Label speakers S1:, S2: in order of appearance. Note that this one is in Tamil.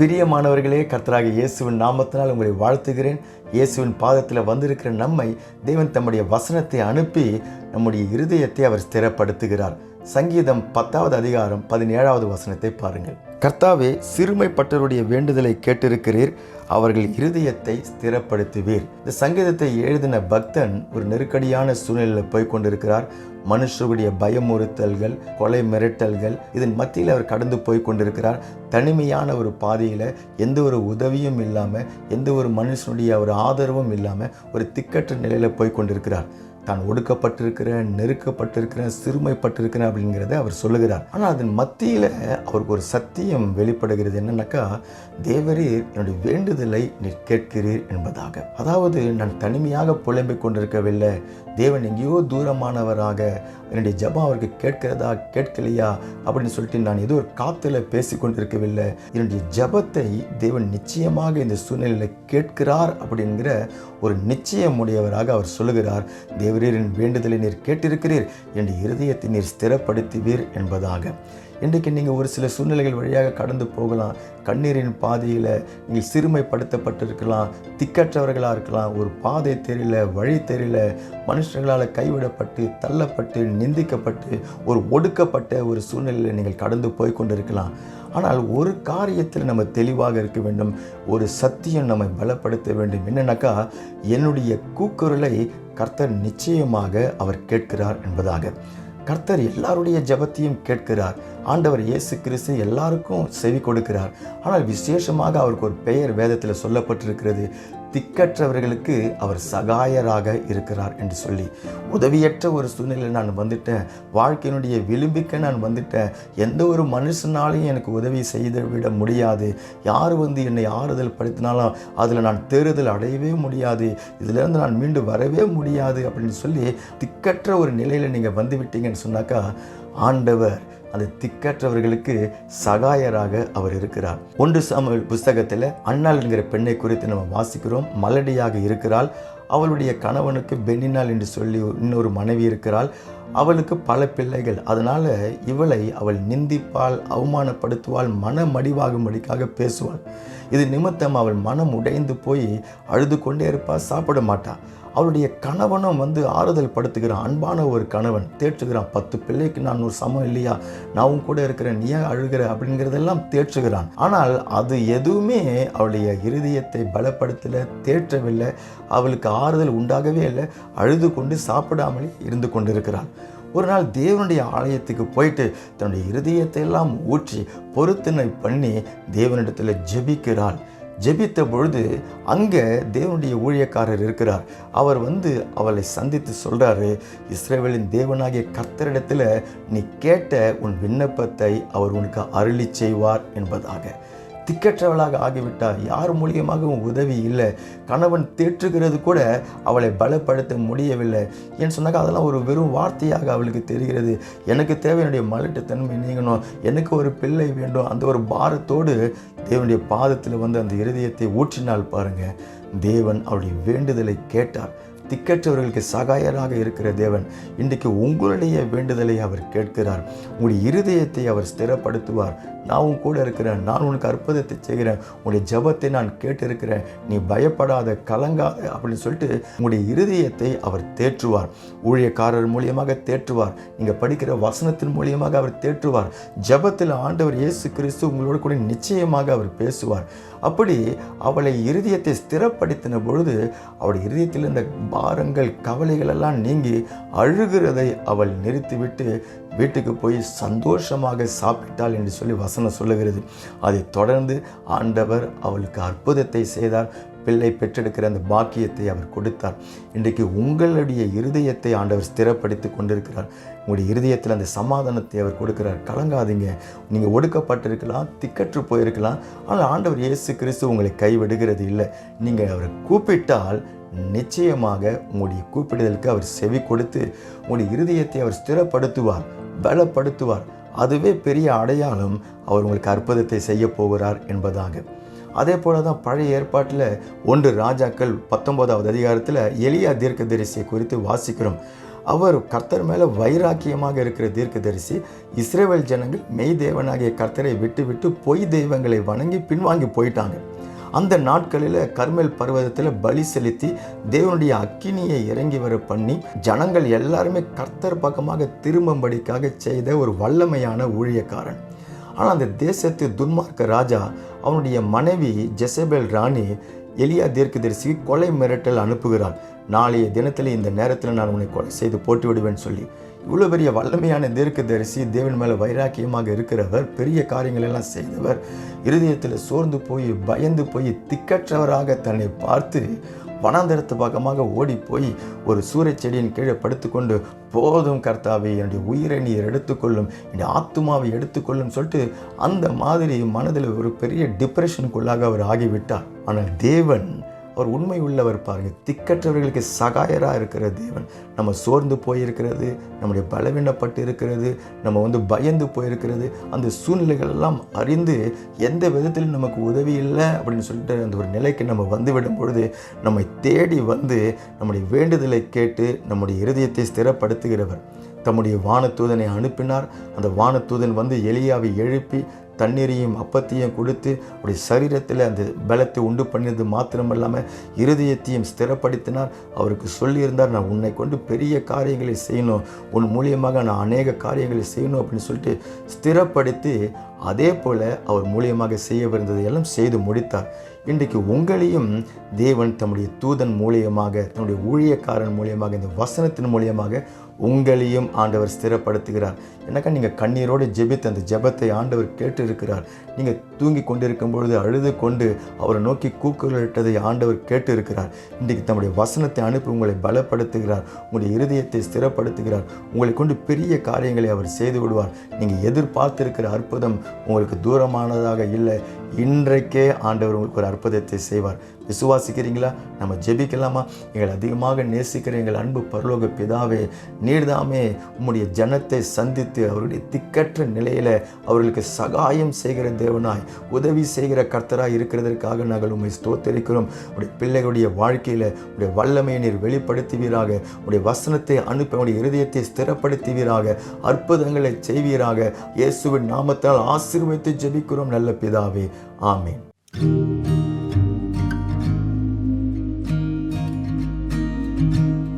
S1: பிரியமானவர்களே கர்த்தராக இயேசுவின் நாமத்தினால் உங்களை வாழ்த்துகிறேன். இயேசுவின் பாதத்தில் வந்திருக்கிற நம்மை தேவன் தம்முடைய வசனத்தை அனுப்பி நம்முடைய இருதயத்தை அவர் ஸ்திரப்படுத்துகிறார். சங்கீதம் பத்தாவது அதிகாரம் பதினேழாவது வசனத்தை பாருங்கள். கர்த்தாவே சிறுமைப்பட்டருடைய வேண்டுதலை கேட்டிருக்கிறீர் அவர்கள் இருதயத்தை ஸ்திரப்படுத்துவீர். இந்த சங்கீதத்தை எழுதின பக்தன் ஒரு நெருக்கடியான சூழ்நிலையில் போய் கொண்டிருக்கிறார். மனுஷருடைய பயமுறுத்தல்கள் கொலை மிரட்டல்கள் இதன் மத்தியில் அவர் கடந்து போய் கொண்டிருக்கிறார். தனிமையான ஒரு பாதையில் எந்த ஒரு உதவியும் இல்லாமல் எந்த ஒரு மனுஷனுடைய ஒரு ஆதரவும் இல்லாமல் ஒரு திக்கற்ற நிலையில் போய் கொண்டிருக்கிறார். தான் ஒடுக்கப்பட்டிருக்கிறேன் நெருக்கப்பட்டிருக்கிறேன் சிறுமைப்பட்டிருக்கிறேன் அப்படிங்கிறத அவர் சொல்லுகிறார். ஆனால் அதன் மத்தியில் அவருக்கு ஒரு சத்தியம் வெளிப்படுகிறது என்னன்னாக்கா தேவரீர் என்னுடைய வேண்டுதலை நீர் கேட்கிறீர் என்பதாக. அதாவது நான் தனிமையாக புலம்பிக் கொண்டிருக்கவில்லை. தேவன் எங்கேயோ தூரமானவராக என்னுடைய ஜபம் அவருக்கு கேட்கிறதா கேட்கலையா? அப்படின்னு சொல்லிட்டு நான் ஏதோ ஒரு காத்துல பேசி கொண்டிருக்கவில்லை. என்னுடைய ஜபத்தை தேவன் நிச்சயமாக இந்த சூழ்நிலையில் கேட்கிறார் அப்படிங்கிற ஒரு நிச்சயமுடையவராக அவர் சொல்லுகிறார். தேவரீரின் வேண்டுதலை நீர் கேட்டிருக்கிறீர் என்னுடைய இருதயத்தை நீர் ஸ்திரப்படுத்துவீர் என்பதாக. இன்றைக்கு நீங்கள் ஒரு சில சூழ்நிலைகள் வழியாக கடந்து போகலாம். கண்ணீரின் பாதையில் நீங்கள் சிறுமைப்படுத்தப்பட்டிருக்கலாம் திக்கற்றவர்களாக இருக்கலாம் ஒரு பாதை தெரியல வழி தெரியல மனுஷர்களால் கைவிடப்பட்டு தள்ளப்பட்டு நிந்திக்கப்பட்டு ஒரு ஒடுக்கப்பட்ட ஒரு சூழ்நிலையில் நீங்கள் கடந்து போய் கொண்டிருக்கலாம். ஆனால் ஒரு காரியத்தில் நம்ம தெளிவாக இருக்க வேண்டும் ஒரு சத்தியம் நம்மை பலப்படுத்த வேண்டும். என்னன்னாக்கா என்னுடைய கூக்குரலை கர்த்தர் நிச்சயமாக அவர் கேட்கிறார் என்பதாக. கர்த்தர் எல்லாருடைய ஜபத்தையும் கேட்கிறார். ஆண்டவர் இயேசு கிறிஸ்து எல்லாருக்கும் செவி கொடுக்கிறார். ஆனால் விசேஷமாக அவருக்கு ஒரு பெயர் வேதத்தில் சொல்லப்பட்டிருக்கிறது. திக்கற்றவர்களுக்கு அவர் சகாயராக இருக்கிறார் என்று சொல்லி உதவியற்ற ஒரு சூழ்நிலையில் நான் வந்துட்டேன். வாழ்க்கையினுடைய விளிம்புக்கு நான் வந்துட்டேன். எந்த ஒரு மனுஷனாலையும் எனக்கு உதவி செய்து விட முடியாது. யார் வந்து என்னை ஆறுதல் படுத்தினாலும் அதில் நான் தேறுதல் அடையவே முடியாது. இதிலேருந்து நான் மீண்டு வரவே முடியாது அப்படின்னு சொல்லி திக்கற்ற ஒரு நிலையில் நீங்கள் வந்துவிட்டீங்கன்னு சொன்னாக்கா ஆண்டவர் அந்த திக்கற்றவர்களுக்கு சகாயராக அவர் இருக்கிறார். ஒன்று சாமுவேல் புஸ்தகத்தில் அண்ணாள் என்கிற பெண்ணை குறித்து நம்ம வாசிக்கிறோம். மலடியாக இருக்கிறாள். அவளுடைய கணவனுக்கு பெண்ணினாள் என்று சொல்லி இன்னொரு மனைவி இருக்கிறாள். அவளுக்கு பல பிள்ளைகள். அதனால் இவளை அவள் நிந்திப்பாள் அவமானப்படுத்துவாள் மன மடிவாகும்படிக்காக பேசுவாள். இது நிமித்தம் அவள் மனம் உடைந்து போய் அழுது கொண்டே இருப்பாள் சாப்பிட மாட்டாள் அவளுடைய கணவனும் வந்து ஆறுதல் படுத்துகிறான் அன்பான ஒரு கணவன். தேற்றுகிறான். பத்து பிள்ளைக்கு நான் ஒரு சமம் இல்லையா? நான் கூட இருக்கிறேன். நீ ஏன் அழுகிற? அப்படிங்கிறதெல்லாம் தேற்றுகிறான். ஆனால் அது எதுவுமே அவளுடைய இருதயத்தை பலப்படுத்தல தேற்றவில்லை. அவளுக்கு ஆறுதல் உண்டாகவே இல்லை. அழுது கொண்டு சாப்பிடாமலே இருந்து கொண்டிருக்கிறாள். ஒரு நாள் தேவனுடைய ஆலயத்துக்கு போயிட்டு தன்னுடைய இருதயத்தை எல்லாம் ஊற்றி பொருத்தினை பண்ணி தேவனிடத்தில் ஜெபிக்கிறாள். ஜெபித்த பொழுது அங்கே தேவனுடைய ஊழியக்காரர் இருக்கிறார். அவர் வந்து அவளை சந்தித்து சொல்கிறாரு இஸ்ரேவேலின் தேவனாகிய கர்த்தரிடத்தில் நீ கேட்ட உன் விண்ணப்பத்தை அவர் உனக்கு அருளி செய்வார் என்பதாக. திக்கற்றவளாக ஆகிவிட்டார். யார் மூலியமாகவும் உதவி இல்லை. கணவன் தேற்றுகிறது கூட அவளை பலப்படுத்த முடியவில்லை. ஏன்னு சொன்னாக்க அதெல்லாம் ஒரு வெறும் வார்த்தையாக அவளுக்கு தெரிகிறது. எனக்கு தேவை என்னுடைய மலட்டுத்தன்மை நீங்கணும். எனக்கு ஒரு பிள்ளை வேண்டும். அந்த ஒரு பாரத்தோடு தேவனுடைய பாதத்தில் வந்து அந்த இருதயத்தை ஊற்றினால் பாருங்க. தேவன் அவளுடைய வேண்டுதலை கேட்டார். திக்கற்றவர்களுக்கு சகாயராக இருக்கிற தேவன் இன்றைக்கு உங்களுடைய வேண்டுதலை அவர் கேட்கிறார். உங்களுடைய இருதயத்தை அவர் ஸ்திரப்படுத்துவார். நான் கூட இருக்கிறேன். நான் உனக்கு அற்புதத்தை செய்கிறேன். உங்களுடைய ஜபத்தை நான் கேட்டிருக்கிறேன். நீ பயப்படாத கலங்காத அப்படின்னு சொல்லிட்டு உங்களுடைய இருதயத்தை அவர் தேற்றுவார். ஊழியக்காரர் மூலியமாக தேற்றுவார். நீங்கள் படிக்கிற வசனத்தின் மூலியமாக அவர் தேற்றுவார். ஜபத்தில் ஆண்டவர் இயேசு கிறிஸ்து உங்களோட கூட நிச்சயமாக அவர் பேசுவார். அப்படி அவளை இருதயத்தை ஸ்திரப்படுத்தின பொழுது அவளுடைய இருதயத்தில் இந்த பாரங்கள் கவலைகள் எல்லாம் நீங்கி அழுகிறதை அவள் நிறுத்திவிட்டு வீட்டுக்கு போய் சந்தோஷமாக சாப்பிட்டாள் என்று சொல்லி வசனம் சொல்லுகிறது. அதை தொடர்ந்து ஆண்டவர் அவளுக்கு அற்புதத்தை செய்தார். பிள்ளை பெற்றெடுக்கிற அந்த பாக்கியத்தை அவர் கொடுத்தார். இன்றைக்கு உங்களுடைய இருதயத்தை ஆண்டவர் ஸ்திரப்படுத்தி கொண்டிருக்கிறார். உங்களுடைய இருதயத்தில் அந்த சமாதானத்தை அவர் கொடுக்கிறார். கலங்காதீங்க. நீங்கள் ஒடுக்கப்பட்டிருக்கலாம் திக்கற்று போயிருக்கலாம். ஆனால் ஆண்டவர் இயேசு கிறிஸ்து உங்களை கைவிடுகிறது இல்லை. நீங்கள் அவரை கூப்பிட்டால் நிச்சயமாக உங்களுடைய கூப்பிடுதலுக்கு அவர் செவி கொடுத்து உங்களுடைய இருதயத்தை அவர் ஸ்திரப்படுத்துவார் பலப்படுத்துவார். அதுவே பெரிய அடையாளம் அவர் உங்களுக்கு அற்புதத்தை செய்ய போகிறார் என்பதாக. அதே போல தான் பழைய ஏற்பாட்டில் ஒன்று ராஜாக்கள் பத்தொன்பதாவது அதிகாரத்தில் எலியா தீர்க்கதரிசியை குறித்து வாசிக்கிறோம். அவர் கர்த்தர் மேலே வைராக்கியமாக இருக்கிற தீர்க்கதரிசி இஸ்ரேல் ஜனங்கள் மெய் தேவனாகிய கர்த்தரை விட்டு விட்டு பொய் தெய்வங்களை வணங்கி பின்வாங்கி போயிட்டாங்க. அந்த நாட்களில் கர்மேல் பர்வதத்தில் பலி செலுத்தி தேவனுடைய அக்கினியை இறங்கி வர பண்ணி ஜனங்கள் எல்லாருமே கர்த்தர் பக்கமாக திரும்பும்படிக்காக செய்த ஒரு வல்லமையான ஊழியக்காரன். ஆனால் அந்த தேசத்து துன்மார்க்க ராஜா அவனுடைய மனைவி ஜெசபெல் ராணி எலியா தீர்க்கதரிசிக்கு கொலை மிரட்டல் அனுப்புகிறாள் நாளைய தினத்தில் இந்த நேரத்தில் நான் உன்னை கொலை செய்து போட்டு விடுவேன் சொல்லி இவ்வளோ பெரிய வல்லமையான தீர்க்கதரிசி தேவன் மேலே வைராக்கியமாக இருக்கிறவர் பெரிய காரியங்கள் எல்லாம் செய்தவர் இருதயத்தில் சோர்ந்து போய் பயந்து போய் திக்கற்றவராக தன்னை பார்த்து வனாந்தரத்து பக்கமாக ஓடி போய் ஒரு சூரிய செடியின் கீழே படுத்துக்கொண்டு போதும் கர்த்தாவை என்னுடைய உயிரை நீர் எடுத்துக்கொள்ளும் என்னுடைய ஆத்துமாவை எடுத்துக்கொள்ளும் சொல்லிட்டு அந்த மாதிரி மனதில் ஒரு பெரிய டிப்ரெஷனுக்குள்ளாக அவர் ஆகிவிட்டார். ஆனால் தேவன் அவர் உண்மை உள்ளவர் பாருங்கள். திக்கற்றவர்களுக்கு சகாயராக இருக்கிற தேவன். நம்ம சோர்ந்து போயிருக்கிறது நம்முடைய பலவீனப்பட்டு இருக்கிறது நம்ம வந்து பயந்து போயிருக்கிறது அந்த சூழ்நிலைகள் எல்லாம் அறிந்து எந்த விதத்திலும் நமக்கு உதவி இல்லை அப்படின்னு சொல்லிட்டு அந்த ஒரு நிலைக்கு நம்ம வந்துவிடும் பொழுது நம்மை தேடி வந்து நம்முடைய வேண்டுதலை கேட்டு நம்முடைய இருதயத்தை ஸ்திரப்படுத்துகிறவர். தம்முடைய வானத்தூதனை அனுப்பினார். அந்த வானத்தூதன் வந்து எலியாவை எழுப்பி தண்ணீரையும் அப்பத்தையும் கொடுத்து அவருடைய சரீரத்தில் அந்த பலத்தை உண்டு பண்ணியது மாத்திரமல்லாமல் இருதயத்தையும் ஸ்திரப்படுத்தினார். அவருக்கு சொல்லியிருந்தார் நான் உன்னை கொண்டு பெரிய காரியங்களை செய்யணும். உன் மூலியமாக நான் அநேக காரியங்களை செய்யணும். அப்படின்னு சொல்லிட்டு ஸ்திரப்படுத்தி அதே போல் அவர் மூலியமாக செய்யவிருந்ததை எல்லாம் செய்து முடித்தார். இன்றைக்கு உங்களையும் தேவன் தம்முடைய தூதன் மூலியமாக தன்னுடைய ஊழியக்காரன் மூலியமாக இந்த வசனத்தின் மூலியமாக உங்களையும் ஆண்டவர் ஸ்திரப்படுத்துகிறார். எனக்கா நீங்கள் கண்ணீரோடு ஜெபித்து அந்த ஜெபத்தை ஆண்டவர் கேட்டு இருக்கிறார் நீங்கள் தூங்கி கொண்டிருக்கும் பொழுது அழுது கொண்டு அவரை நோக்கி கூக்குரலிட்டதை ஆண்டவர் கேட்டு இருக்கிறார் இன்றைக்கு தம்முடைய வசனத்தை அனுப்பி உங்களை பலப்படுத்துகிறார். உங்களுடைய இருதயத்தை ஸ்திரப்படுத்துகிறார். உங்களை கொண்டு பெரிய காரியங்களை அவர் செய்து விடுவார். நீங்கள் எதிர்பார்த்திருக்கிற அற்புதம் உங்களுக்கு தூரமானதாக இல்லை. இன்றைக்கே ஆண்டவர் உங்களுக்கு ஒரு அற்புதத்தை செய்வார். விசுவாசிக்கிறீங்களா? நம்ம ஜெபிக்கலாமா? எங்களை அதிகமாக நேசிக்கிற எங்கள் அன்பு பரலோக பிதாவே நீர்தாமே உம்முடைய ஜனத்தை சந்தித்து அவருடைய திக்கற்ற நிலையில் அவர்களுக்கு சகாயம் செய்கிற தேவனாய் உதவி செய்கிற கர்த்தராக இருக்கிறதற்காக நாங்கள் உண்மை ஸ்தோத்தரிக்கிறோம். உடைய பிள்ளைகளுடைய வாழ்க்கையில் உடைய வல்லமையை நீர் வெளிப்படுத்துவீராக. உடைய வசனத்தை அனுப்ப உடைய இருதயத்தை ஸ்திரப்படுத்துவீராக. அற்புதங்களை செய்வீராக. இயேசுவின் நாமத்தால் ஆசீர்வதித்து ஜெபிக்கிறோம் நல்ல பிதாவே. ஆமேன்.